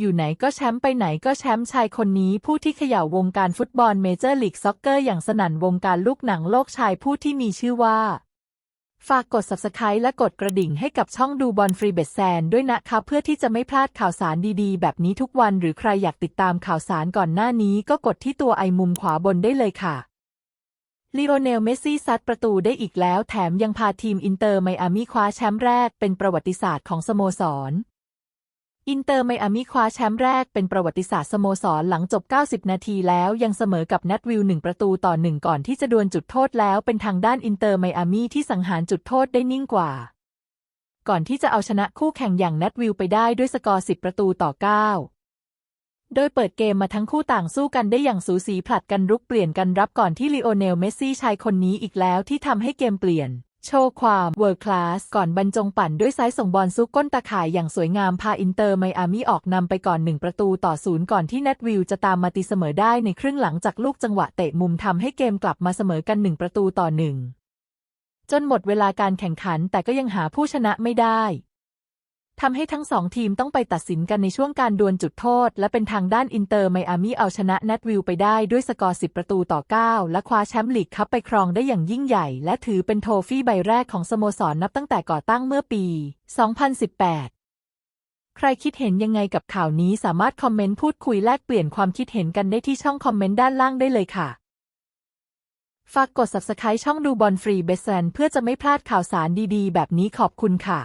อยู่ไหนก็แชมป์ไปไหนก็แชมป์ชายคนนี้ ผู้ที่เขย่าวงการฟุตบอลเมเจอร์ลีกซ็อกเกอร์อย่างสนั่นวงการลูกหนังโลกชายผู้ที่มีชื่อว่า ฝากกด subscribe และกดกระดิ่งให้กับช่องดูบอลฟรีเบตแซนด้วยนะคะเพื่อที่จะไม่พลาดข่าวสารดีๆ แบบนี้ทุกวันหรือใครอยากติดตามข่าวสารก่อนหน้านี้ก็กดที่ตัวไอมุมขวาบนได้เลยค่ะลีโอเนล เมสซี่ซัดประตูได้อีกแล้ว แถมยังพาทีมอินเตอร์ไมอามี่คว้าแชมป์แรกเป็นประวัติศาสตร์ของสโมสร อินเตอร์ไมอามีคว้าแชมป์แรกเป็นประวัติศาสตร์สโมสรหลังจบ 90 นาทีแล้วยังเสมอกับนัทวิลหนึ่งประตูต่อหนึ่งก่อนที่จะดวลจุดโทษแล้วเป็นทางด้านอินเตอร์ไมอามีที่สังหารจุดโทษได้นิ่งกว่า ก่อนที่จะเอาชนะคู่แข่งอย่างนัทวิลไปได้ด้วยสกอร์ 10 ประตูต่อ 9 โดยเปิดเกมมาทั้งคู่ต่างสู้กันได้อย่างสูสีผลัดกันรุกเปลี่ยนกันรับก่อนที่ลีโอเนลเมสซี่ชายคนนี้อีกแล้วที่ทำให้เกมเปลี่ยน โชว์ความเวิร์คลาสก่อนบรรจงปั่นด้วยซ้ายส่งบอลซุกก้นตาข่ายอย่างสวยงามพาอินเตอร์ไมอามี่ออกนำไปก่อนหนึ่งประตูต่อศูนย์ก่อนที่เนทวิลจะตามมาตีเสมอได้ในครึ่งหลังจากลูกจังหวะเตะมุมทำให้เกมกลับมาเสมอกันหนึ่งประตูต่อหนึ่งจนหมดเวลาการแข่งขันแต่ก็ยังหาผู้ชนะไม่ได้ ทำให้ทั้งสองทีมต้องไปตัดสินกันในช่วงการดวลจุดโทษ และเป็นทางด้านอินเตอร์ไมอามี่เอาชนะเนทวิลไปได้ด้วยสกอร์ 10 ประตูต่อ 9 และคว้าแชมป์ลีกคัพไปครองได้อย่างยิ่งใหญ่ และถือเป็นโทฟี่ใบแรกของสโมสรนับตั้งแต่ก่อตั้งเมื่อปี 2018ใครคิดเห็นยังไงกับข่าวนี้สามารถคอมเมนต์พูดคุยแลกเปลี่ยนความคิดเห็นกันได้ที่ช่องคอมเมนต์ด้านล่างได้เลยค่ะ ฝากกด subscribe ช่องดูบอลฟรีเบสแซนเพื่อจะไม่พลาดข่าวสารดีๆ แบบนี้ขอบคุณค่ะ